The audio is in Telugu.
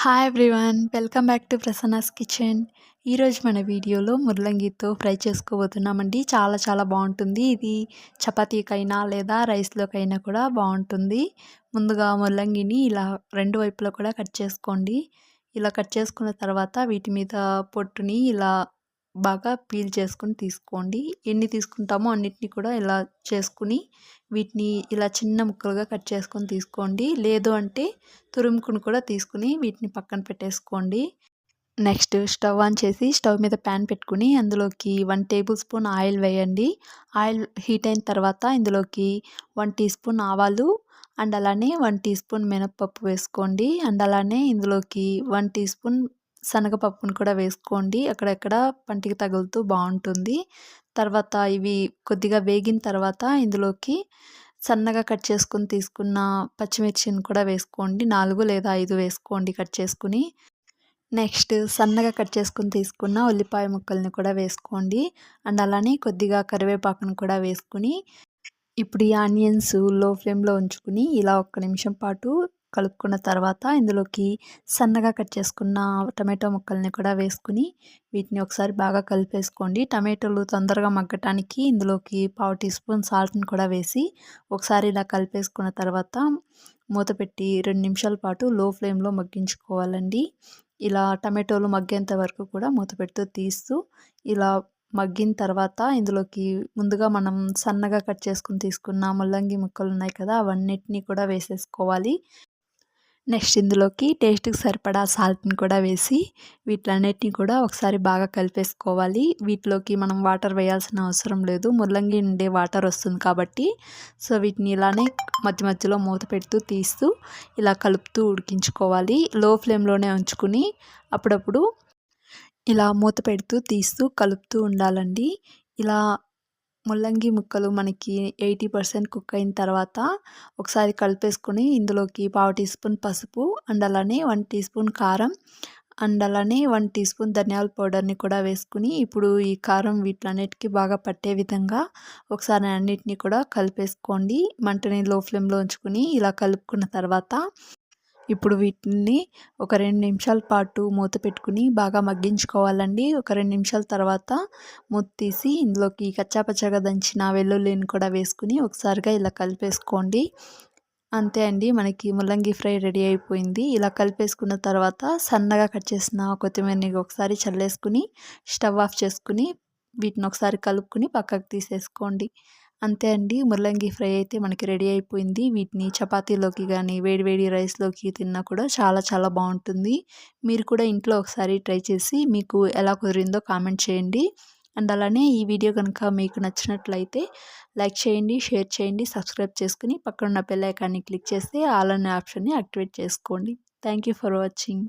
Hi everyone welcome back to Prasanna's kitchen ఈరోజు మన వీడియోలో ముర్లంగితో ఫ్రై చేసుకోబోతున్నామండి. చాలా చాలా బాగుంటుంది. ఇది చపాతీకైనా లేదా రైస్లోకైనా కూడా బాగుంటుంది. ముందుగా ముల్లంగిని ఇలా రెండు వైపులో కూడా కట్ చేసుకోండి. ఇలా కట్ చేసుకున్న తర్వాత వీటి మీద పొట్టుని ఇలా బాగా పీల్ చేసుకొని తీసుకోండి. ఎన్ని తీసుకుంటామో అన్నిటిని కూడా ఇలా చేసుకుని వీటిని ఇలా చిన్న ముక్కలుగా కట్ చేసుకొని తీసుకోండి. లేదు అంటే తురుముకుని కూడా తీసుకుని వీటిని పక్కన పెట్టేసుకోండి. నెక్స్ట్ స్టవ్ ఆన్ చేసి స్టవ్ మీద ప్యాన్ పెట్టుకుని అందులోకి వన్ టేబుల్ స్పూన్ ఆయిల్ వేయండి. ఆయిల్ హీట్ అయిన తర్వాత ఇందులోకి వన్ టీ స్పూన్ ఆవాలు అండ్ అలానే వన్ టీ స్పూన్ మినప్పప్పు వేసుకోండి. అండ్ అలానే ఇందులోకి వన్ టీ స్పూన్ శనగపప్పును కూడా వేసుకోండి. అక్కడెక్కడ పంటికి తగులుతూ బాగుంటుంది. తర్వాత ఇవి కొద్దిగా వేగిన తర్వాత ఇందులోకి సన్నగా కట్ చేసుకుని తీసుకున్న పచ్చిమిర్చిని కూడా వేసుకోండి. నాలుగు లేదా ఐదు వేసుకోండి కట్ చేసుకుని. నెక్స్ట్ సన్నగా కట్ చేసుకుని తీసుకున్న ఉల్లిపాయ ముక్కల్ని కూడా వేసుకోండి. అండ్ అలానే కొద్దిగా కరివేపాకును కూడా వేసుకుని ఇప్పుడు ఈ ఆనియన్స్లో ఫ్లేమ్లో ఉంచుకుని ఇలా ఒక్క నిమిషం పాటు కలుపుకున్న తర్వాత ఇందులోకి సన్నగా కట్ చేసుకున్న టమాటో ముక్కల్ని కూడా వేసుకుని వీటిని ఒకసారి బాగా కలిపేసుకోండి. టమాటోలు తొందరగా మగ్గటానికి ఇందులోకి పావు టీ స్పూన్ సాల్ట్ని కూడా వేసి ఒకసారి ఇలా కలిపేసుకున్న తర్వాత మూత పెట్టి రెండు నిమిషాల పాటు లో ఫ్లేమ్లో మగ్గించుకోవాలండి. ఇలా టమాటోలు మగ్గేంత వరకు కూడా మూత పెడుతూ తీస్తూ ఇలా మగ్గిన తర్వాత ఇందులోకి ముందుగా మనం సన్నగా కట్ చేసుకుని తీసుకున్న ముల్లంగి ముక్కలు ఉన్నాయి కదా అవన్నిటిని కూడా వేసేసుకోవాలి. నెక్స్ట్ ఇందులోకి టేస్ట్కి సరిపడా సాల్ట్ని కూడా వేసి వీటిలన్నిటిని కూడా ఒకసారి బాగా కలిపేసుకోవాలి. వీటిలోకి మనం వాటర్ వేయాల్సిన అవసరం లేదు. ముల్లంగి నుండే వాటర్ వస్తుంది కాబట్టి సో వీటిని ఇలానే మధ్య మధ్యలో మూత పెడుతూ తీస్తూ ఇలా కలుపుతూ ఉడికించుకోవాలి. లో ఫ్లేమ్లోనే ఉంచుకుని అప్పుడప్పుడు ఇలా మూత పెడుతూ తీస్తూ కలుపుతూ ఉండాలండి. ఇలా ముల్లంగి ముక్కలు మనకి ఎయిటీ పర్సెంట్ కుక్ అయిన తర్వాత ఒకసారి కలిపేసుకొని ఇందులోకి పావు టీ స్పూన్ పసుపు అండ్ అలానే వన్ టీ స్పూన్ కారం అండ్ అలానే వన్ టీ స్పూన్ ధనియాల పౌడర్ని కూడా వేసుకుని ఇప్పుడు ఈ కారం వీటిలన్నిటికీ బాగా పట్టే విధంగా ఒకసారి అన్నిటినీ కూడా కలిపేసుకోండి. మంటని లో ఫ్లేమ్లో ఉంచుకుని ఇలా కలుపుకున్న తర్వాత ఇప్పుడు వీటిని ఒక రెండు నిమిషాల పాటు మూత పెట్టుకుని బాగా మగ్గించుకోవాలండి. ఒక రెండు నిమిషాల తర్వాత మూత తీసి ఇందులోకి కచ్చాపచ్చగా దంచిన వెల్లుల్లిని కూడా వేసుకుని ఒకసారిగా ఇలా కలిపేసుకోండి. అంతే అండి మనకి ముల్లంగి ఫ్రై రెడీ అయిపోయింది. ఇలా కలిపేసుకున్న తర్వాత సన్నగా కట్ చేసిన కొత్తిమీరని ఒకసారి చల్లేసుకుని స్టవ్ ఆఫ్ చేసుకుని వీటిని ఒకసారి కలుపుకుని పక్కకు తీసేసుకోండి. అంతే అండి. ముల్లంగి ఫ్రై అయితే మనకి రెడీ అయిపోయింది. వీటిని చపాతీలోకి కానీ వేడివేడి రైస్లోకి తిన్నా కూడా చాలా చాలా బాగుంటుంది. మీరు కూడా ఇంట్లో ఒకసారి ట్రై చేసి మీకు ఎలా కుదిరిందో కామెంట్ చేయండి. అండ్ అలానే ఈ వీడియో కనుక మీకు నచ్చినట్లయితే లైక్ చేయండి షేర్ చేయండి సబ్స్క్రైబ్ చేసుకుని పక్కన ఉన్న బెల్ ఐకాన్ని క్లిక్ చేస్తే ఆల్ అనే ఆప్షన్ని యాక్టివేట్ చేసుకోండి. Thank you for watching.